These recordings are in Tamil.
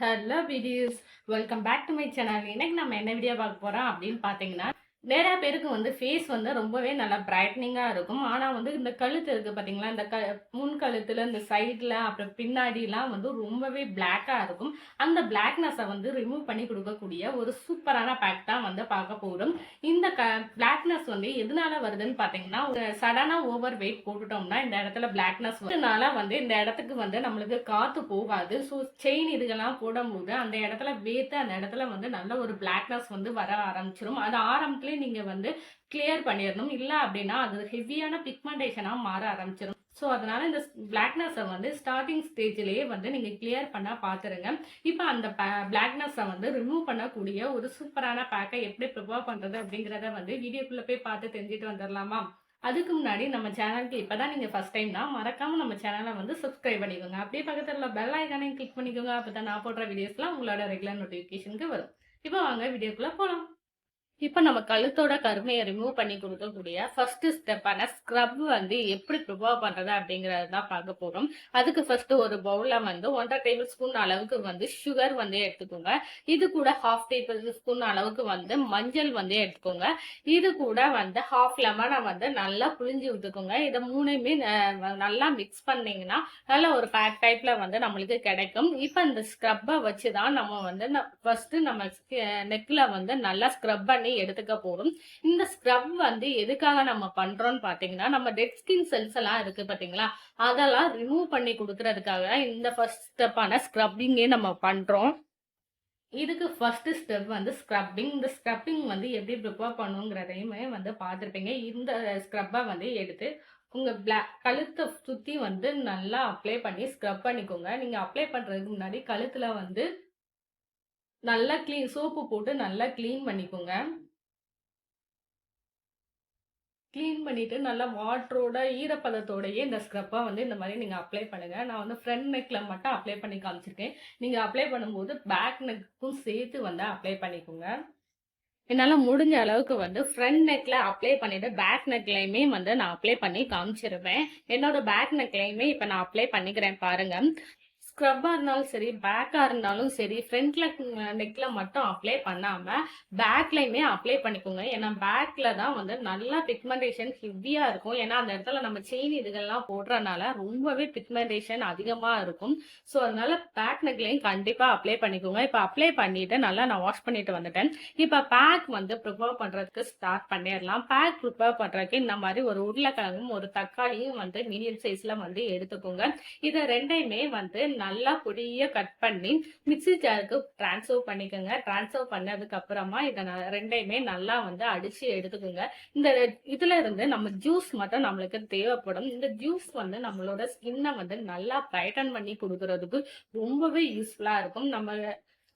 Hello videos welcome back to my channel இன்னைக்கு நம்ம என்ன வீடியோ பார்க்க போகிறோம் அப்படின்னு பார்த்தீங்கன்னா நிறைய பேருக்கு வந்து ஃபேஸ் வந்து ரொம்பவே நல்லா பிரைட்னிங்காக இருக்கும். ஆனால் வந்து இந்த கழுத்து இருக்குது பார்த்தீங்களா இந்த க முன் கழுத்தில் இந்த சைடில் அப்புறம் பின்னாடிலாம் வந்து ரொம்பவே பிளாக்காக இருக்கும். அந்த பிளாக்னஸை வந்து ரிமூவ் பண்ணி கொடுக்கக்கூடிய ஒரு சூப்பரான பேக் தான் வந்து பார்க்க போகிறோம் இந்த க பிளாக்னஸ் வந்து எதனால வருதுன்னு பார்த்தீங்கன்னா ஒரு சடனாக ஓவர் வெயிட் போட்டுட்டோம்னா இந்த இடத்துல பிளாக்னஸ் வரதுனால வந்து இந்த இடத்துக்கு வந்து நம்மளுக்கு காற்று போகாது. ஸோ செயின் இதுகெல்லாம் போடும்போது அந்த இடத்துல வேர்த்து அந்த இடத்துல வந்து நல்ல ஒரு பிளாக்னஸ் வந்து வர ஆரம்பிச்சிடும் அது ஆரம்பத்தில் ஆரம்பத்துலேயே நீங்கள் வந்து கிளியர் பண்ணிடணும் இல்லை அப்படின்னா அது ஹெவியான பிக்மெண்டேஷனாக மாற ஆரம்பிச்சிடும் ஸோ அதனால இந்த பிளாக்னஸை வந்து ஸ்டார்டிங் ஸ்டேஜ்லேயே வந்து நீங்கள் கிளியர் பண்ண பார்த்துருங்க இப்போ அந்த பிளாக்னஸை வந்து ரிமூவ் பண்ணக்கூடிய ஒரு சூப்பரான பேக்கை எப்படி ப்ரிப்பேர் பண்ணுறது அப்படிங்கிறத வந்து வீடியோக்குள்ளே போய் பார்த்து தெரிஞ்சுட்டு வந்துடலாமா அதுக்கு முன்னாடி நம்ம சேனலுக்கு இப்போதான் நீங்கள் ஃபஸ்ட் டைம் தான் மறக்காமல் நம்ம சேனலை வந்து சப்ஸ்கிரைப் பண்ணிக்கோங்க. அப்படியே பக்கத்தில் உள்ள பெல் ஐக்கானையும் கிளிக் பண்ணிக்கோங்க. அப்போ தான் நான் போடுற வீடியோஸ்லாம் உங்களோட ரெகுலர் நோட்டிஃபிகேஷனுக்கு வரும். இப்போ வாங்க வீடியோக்குள்ளே போகலாம் இப்போ நம்ம கழுத்தோட கருமையை ரிமூவ் பண்ணி கொடுக்கக்கூடிய ஃபர்ஸ்ட் ஸ்டெப்பான ஸ்க்ரப் வந்து எப்படி ப்ரிப்பேர் பண்ணுறது அப்படிங்கிறது தான் பார்க்க போகிறோம் அதுக்கு ஃபர்ஸ்ட் ஒரு பவுலில் வந்து ஒன்றரை டேபிள் ஸ்பூன் அளவுக்கு வந்து சுகர் வந்து எடுத்துக்கோங்க. இது கூட ஹாஃப் டேபிள் ஸ்பூன் அளவுக்கு வந்து மஞ்சள் வந்து எடுத்துக்கோங்க. இது கூட வந்து ஹாஃப் லெமனை வந்து நல்லா புளிஞ்சு விட்டுக்கோங்க. இதை மூணையுமே நல்லா மிக்ஸ் பண்ணிங்கன்னா நல்ல ஒரு பேக் டைப்பில் வந்து நம்மளுக்கு கிடைக்கும். இப்போ இந்த ஸ்க்ரப்பை வச்சு தான் நம்ம வந்து ஃபர்ஸ்ட் நம்ம நெக்கில் வந்து நல்லா ஸ்க்ரப் பண்ணி எடுத்துக்க போறோம் இந்த ஸ்க்ரப் வந்து எதுக்காக நம்ம பண்றோம்னு பாத்தீங்கன்னா நம்ம டெட் ஸ்கின் செல்ஸ் எல்லாம் இருக்கு பாத்தீங்களா? அதெல்லாம் ரிமூவ் பண்ணி கொடுக்கறதுக்காக இந்த ஃபர்ஸ்ட் ஸ்டெப்பான ஸ்க்ரப்பிங்கே நம்ம பண்றோம். இதுக்கு ஃபர்ஸ்ட் ஸ்டெப் வந்து ஸ்க்ரப்பிங் இந்த ஸ்க்ரப்பிங் வந்து எப்படி ப்ரிப்பேர் பண்ணுங்கிறதையுமே வந்து பார்த்துருப்பீங்க. இந்த ஸ்க்ரப்பை வந்து எடுத்து உங்கள் பிளாக் கழுத்தை சுற்றி வந்து நல்லா அப்ளை பண்ணி ஸ்க்ரப் பண்ணிக்கோங்க. நீங்கள் அப்ளை பண்ணுறதுக்கு முன்னாடி கழுத்தில் வந்து நல்லா க்ளீன் சோப்பு போட்டு நல்லா க்ளீன் பண்ணிக்கோங்க. க்ளீன் பண்ணிட்டு நல்லா வாட்டரோட ஈரப்பதத்தோடையே இந்த ஸ்க்ரப்பை வந்து இந்த மாதிரி நீங்கள் அப்ளை பண்ணுங்கள் நான் வந்து ஃப்ரண்ட் நெக்கில் மட்டும் அப்ளை பண்ணி காமிச்சிருக்கேன். நீங்கள் அப்ளை பண்ணும்போது பேக் நெக்கும் சேர்த்து வந்து அப்ளை பண்ணிக்கோங்க. என்னால் முடிஞ்ச அளவுக்கு வந்து ஃப்ரண்ட் நெக்கில் அப்ளை பண்ணிவிட்டு பேக் நெக்லையுமே வந்து நான் அப்ளை பண்ணி காமிச்சிருவேன். என்னோட பேக் நெக்லையுமே இப்போ நான் அப்ளை பண்ணிக்கிறேன் பாருங்கள் ஸ்க்ரப்பாக இருந்தாலும் சரி பேக்காக இருந்தாலும் சரி ஃப்ரண்ட்ல நெக்கில் மட்டும் அப்ளை பண்ணாமல் பேக்லையுமே அப்ளை பண்ணிக்கோங்க. ஏன்னா பேக்கில் தான் வந்து நல்லா பிக்மெண்டேஷன் ஹெவியாக இருக்கும். ஏன்னா அந்த இடத்துல நம்ம செயின் இதுகள்லாம் போடுறதுனால ரொம்பவே பிக்மெண்டேஷன் அதிகமாக இருக்கும். ஸோ அதனால பேக் நெக்லையும் கண்டிப்பாக அப்ளை பண்ணிக்கோங்க. இப்போ அப்ளை பண்ணிட்டு நல்லா நான் வாஷ் பண்ணிட்டு வந்துட்டேன். இப்போ பேக் வந்து ப்ரிப்பேர் பண்ணுறதுக்கு ஸ்டார்ட் பண்ணிடலாம். பேக் ப்ரிப்பேர் பண்ணுறதுக்கு இந்த மாதிரி ஒரு உருளைக்கிழங்கும் ஒரு தக்காளியும் வந்து மீடியம் சைஸில் வந்து எடுத்துக்கோங்க. இதை ரெண்டையுமே வந்து நல்லா நல்லா பொடியாக கட் பண்ணி மிக்ஸி ஜாருக்கு டிரான்ஸ்ஃபர் பண்ணிக்கோங்க. ட்ரான்ஸ்ஃபர் பண்ணதுக்கு அப்புறமா இதை ரெண்டையுமே நல்லா வந்து அடிச்சு எடுத்துக்கோங்க. இந்த இதுல இருந்து நம்ம ஜூஸ் மட்டும் நம்மளுக்கு தேவைப்படும். இந்த ஜூஸ் வந்து நம்மளோட ஸ்கின்னை வந்து நல்லா பிரைட்டன் பண்ணி கொடுக்கறதுக்கு ரொம்பவே யூஸ்ஃபுல்லா இருக்கும். நம்ம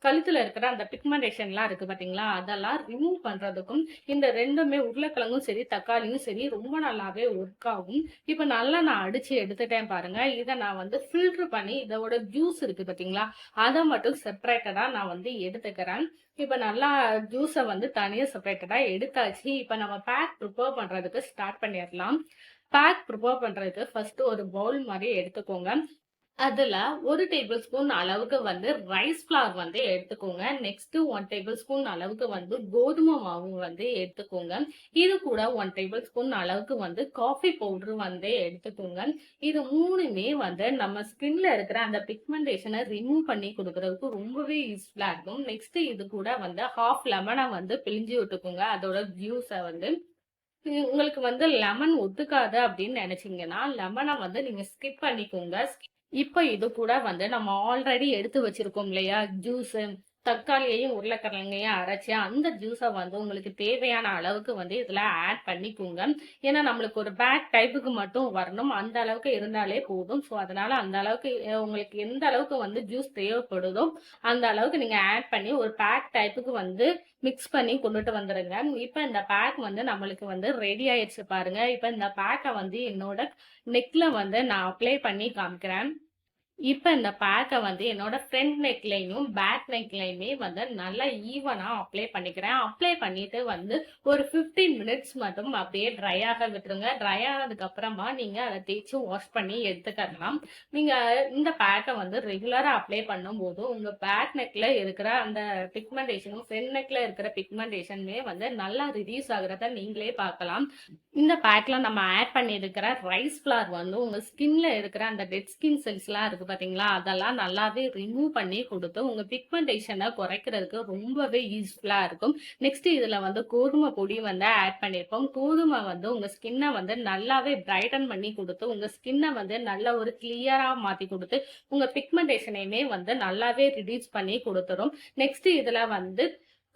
கழுத்தில் இருக்கிற அந்த பிக்மெண்டேஷன்லாம் இருக்குது பார்த்தீங்களா அதெல்லாம் ரிமூவ் பண்ணுறதுக்கும் இந்த ரெண்டுமே உருளைக்கிழங்கும் சரி தக்காளியும் சரி ரொம்ப நல்லாவே ஒர்க் ஆகும். இப்போ நல்லா நான் அடித்து எடுத்துட்டேன் பாருங்கள் இதை நான் வந்து ஃபில்டர் பண்ணி இதோட ஜூஸ் இருக்குது பார்த்தீங்களா அதை மட்டும் செப்பரேட்டடாக நான் வந்து எடுத்துக்கிறேன். இப்போ நல்லா ஜூஸை வந்து தனியாக செப்பரேட்டடாக எடுத்தாச்சு. இப்போ நம்ம பேக் ப்ரிப்பேர் பண்ணுறதுக்கு ஸ்டார்ட் பண்ணிடலாம். பேக் ப்ரிப்பேர் பண்ணுறதுக்கு ஃபஸ்ட்டு ஒரு பவுல் மாதிரி எடுத்துக்கோங்க. அதில் ஒரு டேபிள் ஸ்பூன் அளவுக்கு வந்து ரைஸ் ஃப்ளார் வந்து எடுத்துக்கோங்க. நெக்ஸ்ட் ஒன் டேபிள் ஸ்பூன் அளவுக்கு வந்து கோதுமை மாவு வந்து எடுத்துக்கோங்க. இது கூட ஒன் டேபிள் ஸ்பூன் அளவுக்கு வந்து காஃபி பவுடர் வந்து எடுத்துக்கோங்க. இது மூணுமே வந்து நம்ம ஸ்கின்ல இருக்கிற அந்த பிக்மெண்டேஷனை ரிமூவ் பண்ணி கொடுக்கறதுக்கு ரொம்பவே யூஸ்ஃபுல்லா இருக்கும். நெக்ஸ்ட் இது கூட வந்து ஹாஃப் லெமனை வந்து பிழிஞ்சு விட்டுக்கோங்க. அதோட ஜூஸை வந்து. உங்களுக்கு வந்து லெமன் ஒத்துக்காது அப்படின்னு நினைச்சீங்கன்னா லெமனை வந்து நீங்க ஸ்கிப் பண்ணிக்கோங்க. இப்போ இது கூட வந்து நம்ம ஆல்ரெடி எடுத்து வச்சிருக்கோம் இல்லையா? ஜூஸ் தக்காளியையும் உருளைக்கிழங்கையும் அரைச்சி அந்த ஜூஸை வந்து உங்களுக்கு தேவையான அளவுக்கு வந்து இதில் ஆட் பண்ணிக்கோங்க. ஏன்னா நம்மளுக்கு ஒரு பேக் டைப்புக்கு மட்டும் வரணும். அந்த அளவுக்கு இருந்தாலே போதும். ஸோ அதனால அந்த அளவுக்கு உங்களுக்கு எந்த அளவுக்கு வந்து ஜூஸ் தேவைப்படுதோ அந்த அளவுக்கு நீங்கள் ஆட் பண்ணி ஒரு பேக் டைப்புக்கு வந்து மிக்ஸ் பண்ணி கொண்டுட்டு வந்துடுங்க இப்போ இந்த பேக் வந்து நம்மளுக்கு வந்து ரெடி ஆயிடுச்சு பாருங்க. இப்போ இந்த பேக்கை வந்து என்னோட நெக்ல வந்து நான் அப்ளை பண்ணி காமிக்கிறேன். இப்போ இந்த பேக்கை வந்து என்னோட ஃப்ரண்ட் நெக்லைனும் பேக் நெக்லையுமே வந்து நல்லா ஈவனாக அப்ளை பண்ணிக்கிறேன். அப்ளை பண்ணிட்டு வந்து ஒரு 15 மினிட்ஸ் மட்டும் அப்படியே ட்ரை ஆக விட்டுருங்க. ட்ரை ஆனதுக்கப்புறமா நீங்கள் அதை தேய்ச்சி வாஷ் பண்ணி எடுத்துக்கலாம். நீங்கள் இந்த பேக்கை வந்து ரெகுலராக அப்ளை பண்ணும்போது, உங்கள் பேக் நெக்கில் இருக்கிற அந்த பிக்மெண்டேஷனும், ஃப்ரண்ட் நெக்கில் இருக்கிற பிக்மெண்டேஷனுமே வந்து நல்லா ரிடியூஸ் ஆகுறத நீங்களே பார்க்கலாம். இந்த பேக்கில் நம்ம ஆட் பண்ணியிருக்கிற ரைஸ் ஃப்ளார் வந்து உங்கள் ஸ்கின்ல இருக்கிற அந்த டெட் ஸ்கின் செல்ஸ்லாம் இருக்கு பார்த்தீங்களா? அதெல்லாம் நல்லாவே ரிமூவ் பண்ணி கொடுத்து உங்க பிக்மெண்டேஷனை குறைக்கிறதுக்கு ரொம்பவே யூஸ்ஃபுல்லா இருக்கும். நெக்ஸ்ட் இதுல வந்து கோதுமை பொடி வந்து ஆட் பண்ணியிருக்கோம். கோதுமை வந்து உங்க ஸ்கின்னை வந்து நல்லாவே பிரைட்டன் பண்ணி கொடுத்து உங்க ஸ்கின்னை வந்து நல்ல ஒரு கிளியரா மாத்தி கொடுத்து உங்க பிக்மெண்டேஷனையுமே வந்து நல்லாவே ரிடியூஸ் பண்ணி கொடுத்துரும் நெக்ஸ்ட் இதுல வந்து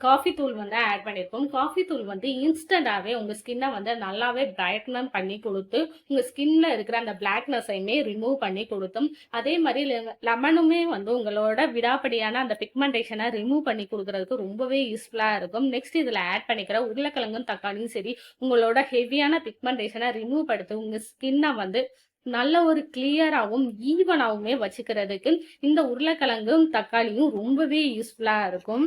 காஃபி தூள் வந்து ஆட் பண்ணியிருக்கோம். காஃபி தூள் வந்து இன்ஸ்டண்ட்டாகவே உங்கள் ஸ்கின்னை வந்து நல்லாவே பிரைட்டன் பண்ணி கொடுத்து உங்கள் ஸ்கின்ல இருக்கிற அந்த பிளாக்னஸையுமே ரிமூவ் பண்ணி கொடுத்தும் அதே மாதிரி லெமனுமே வந்து உங்களோட விடாப்படியான அந்த பிக்மெண்டேஷனை ரிமூவ் பண்ணி கொடுக்கறதுக்கு ரொம்பவே யூஸ்ஃபுல்லாக இருக்கும். நெக்ஸ்ட் இதில் ஆட் பண்ணிக்கிற உருளைக்கிழங்கும், தக்காளியும் சரி, உங்களோட ஹெவியான பிக்மெண்டேஷனை ரிமூவ் படுத்து உங்கள் ஸ்கின்னை வந்து நல்ல ஒரு கிளியராகவும் ஈவனாகவுமே வச்சுக்கிறதுக்கு இந்த உருளைக்கிழங்கும், தக்காளியும் ரொம்பவே யூஸ்ஃபுல்லாக இருக்கும்.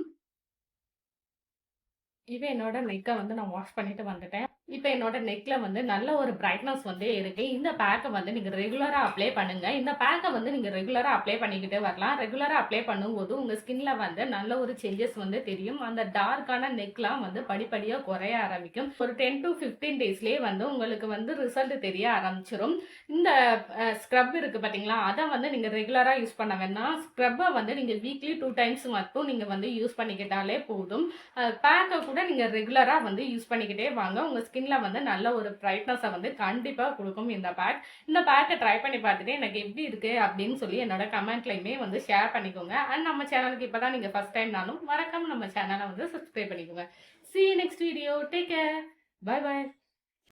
இப்ப என்னோட நெக்க வந்து நான் வாஷ் பண்ணிட்டு வந்துட்டேன். இப்போ என்னோட நெக்ல வந்து நல்ல ஒரு பிரைட்னஸ் வந்து இருக்கு. இந்த பேக்கை வந்து நீங்க ரெகுலரா அப்ளை பண்ணுங்க. இந்த பேக்கை வந்து நீங்க ரெகுலரா அப்ளை பண்ணிக்கிட்டே வரலாம். ரெகுலரா அப்ளை பண்ணும்போது உங்க ஸ்கின்ல வந்து நல்ல ஒரு சேஞ்சஸ் வந்து தெரியும். அந்த டார்க்கான நெக்லாம் வந்து படிப்படியா குறைய ஆரம்பிக்கும். ஒரு 10-15 டேஸ்லயே வந்து உங்களுக்கு வந்து ரிசல்ட் தெரிய ஆரம்பிச்சிடும் இந்த ஸ்க்ரப் இருக்கு பார்த்தீங்களா? அதை வந்து நீங்க ரெகுலரா யூஸ் பண்ண வேணாம். ஸ்க்ரப்பை வந்து நீங்க வீக்லி டூ டைம்ஸ் மட்டும் நீங்க வந்து யூஸ் பண்ணிக்கிட்டாலே போதும். பேக்கை கூட நீங்க ரெகுலரா வந்து யூஸ் பண்ணிக்கிட்டே வாங்க. உங்க ஸ்கின்ல வந்து நல்ல ஒரு பிரைட்னஸை வந்து கண்டிப்பாக கொடுக்கும் இந்த பேக். இந்த பேட்டை ட்ரை பண்ணி பார்த்துட்டு எனக்கு எப்படி இருக்கு அப்படின்னு சொல்லி என்னோட கமெண்ட்லையுமே வந்து ஷேர் பண்ணிக்கோங்க. அண்ட் நம்ம சேனலுக்கு இப்போ தான் நீங்கள் ஃபர்ஸ்ட் டைம்னாலும் மறக்காம நம்ம சேனலை வந்து சப்ஸ்கிரைப் பண்ணிக்கோங்க. See next video. Take care. Bye bye.